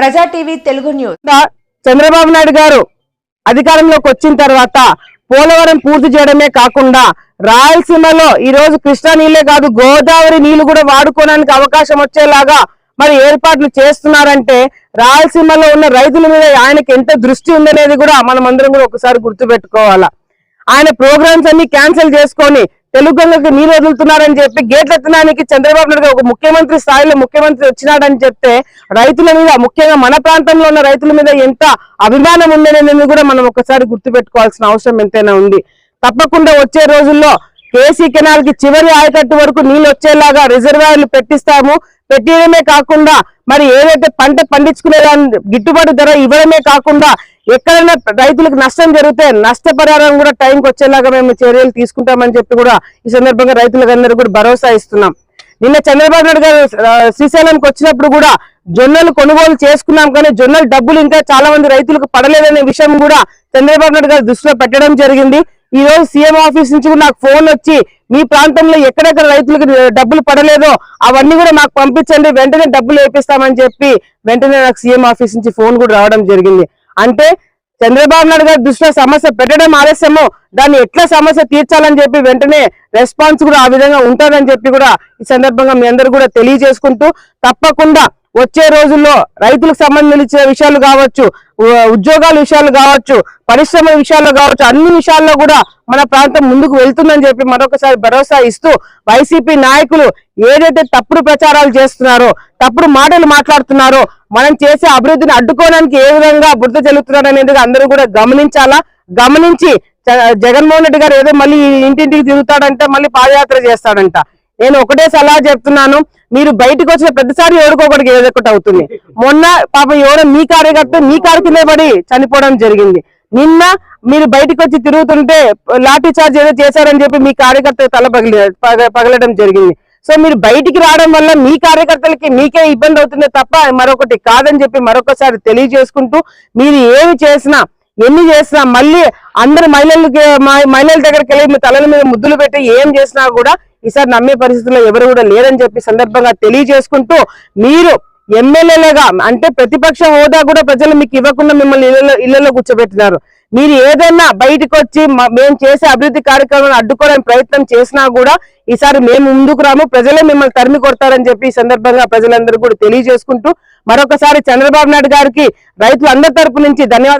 Praja TV Telugu news. Chandrababu Naidu గారు అధికారంలోకి వచ్చిన తర్వాత పోలవరం పూర్తి చేయడమే కాకుండా రాయలసీమలో ఈ రోజు కృష్ణా నీళ్ళే కాదు గోదావరి నీళ్ళు కూడా వాడుకోవడానికి అవకాశం వచ్చేలాగా మరి ఏర్పాట్లు చేస్తున్నారంటే రాయలసీమలో ఉన్న రైతుల మీద ఆయనకి ఎంత దృష్టి ఉందనేది కూడా మనం అందరం కూడా ఒకసారి గుర్తుపెట్టుకోవాలా. ఆయన ప్రోగ్రామ్స్ అన్ని క్యాన్సిల్ చేసుకొని తెలుగు గంగకు నీరు వదులుతున్నారని చెప్పి గేట్ల ఎత్తడానికి చంద్రబాబు నాయుడు ఒక ముఖ్యమంత్రి స్థాయిలో ముఖ్యమంత్రి వచ్చినాడని చెప్తే రైతుల మీద ముఖ్యంగా మన ప్రాంతంలో ఉన్న రైతుల మీద ఎంత అభిమానం ఉందనేది కూడా మనం ఒకసారి గుర్తుపెట్టుకోవాల్సిన అవసరం ఎంతైనా ఉంది. తప్పకుండా వచ్చే రోజుల్లో కేసీ కెనాల్కి చివరి ఆయకట్టు వరకు నీళ్ళు వచ్చేలాగా రిజర్వాయర్లు పెట్టిస్తాము. పెట్టడమే కాకుండా మరి ఏదైతే పంట పండించుకునే గిట్టుబాటు ధర ఇవ్వడమే కాకుండా ఎక్కడైనా రైతులకు నష్టం జరిగితే నష్టపరిహారం కూడా టైంకి వచ్చేలాగా మేము చర్యలు తీసుకుంటామని చెప్పి కూడా ఈ సందర్భంగా రైతులకు కూడా భరోసా ఇస్తున్నాం. నిన్న చంద్రబాబు నాయుడు గారు శ్రీశైలంకి వచ్చినప్పుడు కూడా జొన్నలు కొనుగోలు చేసుకున్నాం కానీ జొన్నలు డబ్బులు ఇంకా చాలా మంది రైతులకు పడలేదనే విషయం కూడా చంద్రబాబు నాయుడు గారు దృష్టిలో పెట్టడం జరిగింది. ఈ రోజు సీఎం ఆఫీస్ నుంచి కూడా నాకు ఫోన్ వచ్చి మీ ప్రాంతంలో ఎక్కడెక్కడ రైతులకు డబ్బులు పడలేదో అవన్నీ కూడా నాకు పంపించండి వెంటనే డబ్బులు వేపిస్తామని చెప్పి వెంటనే నాకు సీఎం ఆఫీస్ నుంచి ఫోన్ కూడా రావడం జరిగింది. అంటే చంద్రబాబు నాయుడు గారి దృష్టిలో సమస్య పెట్టడం ఆలస్యమో దాన్ని ఎట్లా సమస్య తీర్చాలని చెప్పి వెంటనే రెస్పాన్స్ కూడా ఆ విధంగా ఉంటుందని చెప్పి కూడా ఈ సందర్భంగా మీ అందరూ కూడా తెలియజేసుకుంటూ తప్పకుండా వచ్చే రోజుల్లో రైతులకు సంబంధించిన విషయాలు కావచ్చు ఉద్యోగాల విషయాలు కావచ్చు పరిశ్రమ విషయాల్లో కావచ్చు అన్ని విషయాల్లో కూడా మన ప్రాంతం ముందుకు వెళ్తుందని చెప్పి మరొకసారి భరోసా ఇస్తూ వైసీపీ నాయకులు ఏదైతే తప్పుడు ప్రచారాలు చేస్తున్నారో తప్పుడు మాటలు మాట్లాడుతున్నారో మనం చేసే అభివృద్ధిని అడ్డుకోవడానికి ఏ విధంగా బురద చెల్లుతున్నారు అనేది అందరూ కూడా గమనించాలా? గమనించి జగన్మోహన్ రెడ్డి గారు ఏదో మళ్ళీ ఇంటింటికి తిరుగుతాడంటే మళ్ళీ పాదయాత్ర చేస్తాడంట. నేను ఒకటే సలహా చెప్తున్నాను. మీరు బయటకు వచ్చిన ప్రతిసారి ఎవరికొకరికి ఏదో ఒకటి అవుతుంది. మొన్న పాపం ఎవరో మీ కార్యకర్త మీ కారు కింద పడి చనిపోవడం జరిగింది. నిన్న మీరు బయటకు వచ్చి తిరుగుతుంటే లాఠీ చార్జ్ ఏదో చేశారని చెప్పి మీ కార్యకర్త తల పగిలి పగ- పగలడం జరిగింది. సో మీరు బయటికి రావడం వల్ల మీ కార్యకర్తలకి మీకే ఇబ్బంది అవుతుంది తప్ప మరొకటి కాదని చెప్పి మరొకసారి తెలియజేసుకుంటూ మీరు ఏమి చేసినా ఎన్ని చేసినా మళ్ళీ అందరు మహిళలకి మహిళల దగ్గరికి వెళ్ళి మీ తలల మీద ముద్దులు పెట్టి ఏం చేసినా కూడా ఈసారి నమ్మే పరిస్థితుల్లో ఎవరు కూడా లేరని చెప్పి సందర్భంగా తెలియజేసుకుంటూ మీరు ఎమ్మెల్యేలుగా అంటే ప్రతిపక్ష హోదా కూడా ప్రజలు మీకు ఇవ్వకుండా మిమ్మల్ని ఇళ్ళలో ఇళ్ళలో కూర్చోబెట్టినారు. మీరు ఏదైనా బయటకు వచ్చి మేము చేసే అభివృద్ధి కార్యక్రమాలను అడ్డుకోవడానికి ప్రయత్నం చేసినా కూడా ఈసారి మేము ముందుకు రాము ప్రజలే మిమ్మల్ని తరిమి కొడతారని చెప్పి ఈ సందర్భంగా ప్రజలందరూ కూడా తెలియజేసుకుంటూ మరొకసారి చంద్రబాబు నాయుడు గారికి రైతులు అందరి తరపు నుంచి ధన్యవాదాలు.